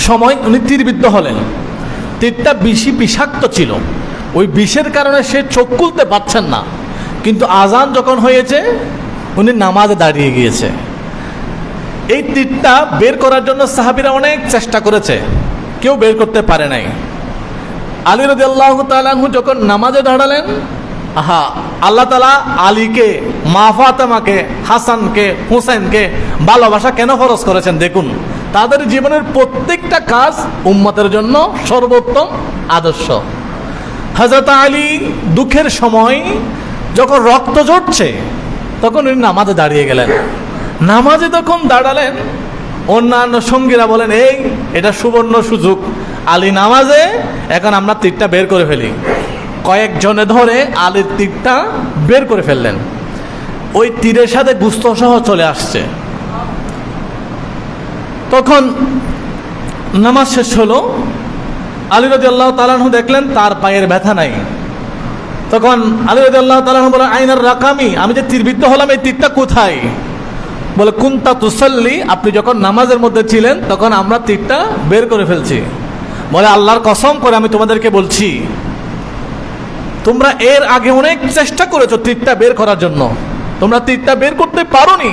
সময় উনি তীরবিদ্ধ হলেন। তীরটা বিষি বিষাক্ত ছিল। ওই বিষের কারণে সে চোখ খুলতে পারছেন না। কিন্তু আজান যখন হয়েছে, উনি নামাজে দাঁড়িয়ে গিয়েছে। এই তীরটা বের করার জন্য সাহাবিরা অনেক চেষ্টা করেছে। কেউ বের করতে পারে নাই। আলী রদি আল্লাহ যখন নামাজে দাঁড়ালেন, আহা, আল্লাহ তালা আলীকে, মা ফাতেমাকে, হাসানকে হুসেনকে ভালোবাসা কেন খরচ করেছেন দেখুন। তাদের জীবনের প্রত্যেকটা কাজ উম্মতের জন্য সর্বোত্তম আদর্শ। হজরত আলী দুঃখের সময় যখন রক্ত ঝরছে, তখন উনি নামাজে দাঁড়িয়ে গেলেন। নামাজে তখন দাঁড়ালেন, অন্যান্য সঙ্গীরা বলেন, এই, এটা সুবর্ণ সুযোগ। আলী নামাজে, এখন আমরা তীরটা বের করে ফেলি। কয়েকজনে ধরে আলীর তীরটা বের করে ফেললেন। ওই তীরের সাথে গুস্ত সহ চলে আসছে। তখন নামাজ শেষ হলো। আলী রদি আল্লাহ তালাহু দেখলেন তার পায়ের ব্যথা নাই। তখন আলী রদি আল্লাহ তালাহু বলে, আইনার রাকামি, আমি যে তীরবিদ্ধ হলাম, এই তীরটা কোথায়? বলে, কুন্তা তুসল্লি, আপনি যখন নামাজের মধ্যে ছিলেন, তখন আমরা তীরটা বের করে ফেলছি। বলে, আল্লাহর কসম করে আমি তোমাদেরকে বলছি, তোমরা এর আগে অনেক চেষ্টা করেছ তীরটা বের করার জন্য। তোমরা তীরটা বের করতে পারোনি।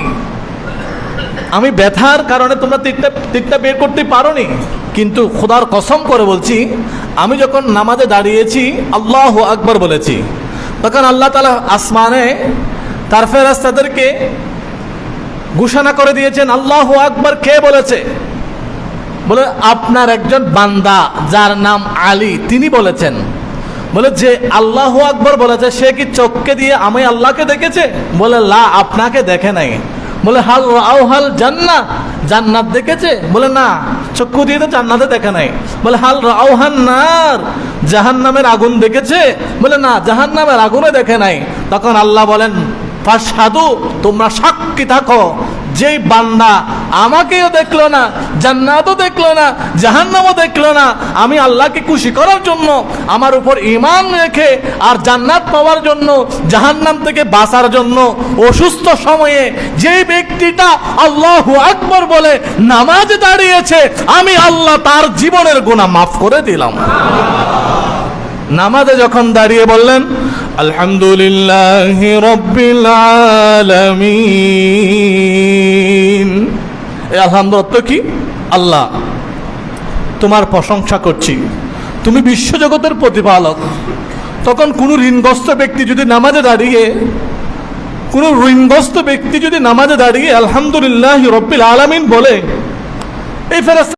আমি ব্যথার কারণে তোমরা তীরটা তীরটা বের করতে পারোনি। কিন্তু খোদার কসম করে বলছি, আমি যখন নামাজে দাঁড়িয়েছি, আল্লাহ আকবর বলেছি। তখন আল্লাহ তালা আসমানে তার ফেরাস্তাদেরকে ঘোষণা করে দিয়েছেন, আল্লাহ আকবর কে বলেছে? বলে, আপনার একজন বান্দা, যার নাম আলী, তিনি বলেছেন। বলে, যে আল্লাহ আকবর বলেছে, সে কি চোখকে দিয়ে আমি আল্লাহকে দেখেছে? বলে, লা, আপনাকে দেখে নাই। বলে, হাল রাও হাল জান্নাত জান্নাত দেখেছে? বলে, না, চক্ষু দিয়ে তো জান্নাতে দেখা নাই। বলে, হাল রাও হান্নার জাহান নামের আগুন দেখেছে? বলে, না জাহান নামের আগুনে দেখে নাই। তখন আল্লাহ বলেন সাধু তোমরা সাক্ষী থাকো। যেই বান্দা আমাকেও দেখল না, জান্নাতও দেখল না, জাহান্নামও দেখল না, আমি আল্লাহকে খুশি করার জন্য আমার উপর ইমান রেখে আর জান্নাত পাওয়ার জন্য, জাহান্নাম থেকে বাঁচার জন্য অসুস্থ সময়ে যে ব্যক্তিটা আল্লাহ আকবর বলে, নামাজ দাঁড়িয়েছে, আমি আল্লাহ তার জীবনের গুণা মাফ করে দিলাম। নামাজে যখন দাঁড়িয়ে বললেন আলহামদুলিল্লাহ রব্বিল আলামিন। এই আলহামদুলিল্লাহ কি? আল্লাহ, তোমার প্রশংসা করছি। তুমি বিশ্বজগতের প্রতিপালক। তখন কোনো ঋণগ্রস্ত ব্যক্তি যদি নামাজে দাঁড়িয়ে, কোনো ঋণগ্রস্ত ব্যক্তি যদি নামাজে দাঁড়িয়ে আলহামদুলিল্লাহ রব্বিল আলামিন বলে, এই ফেরাস্তা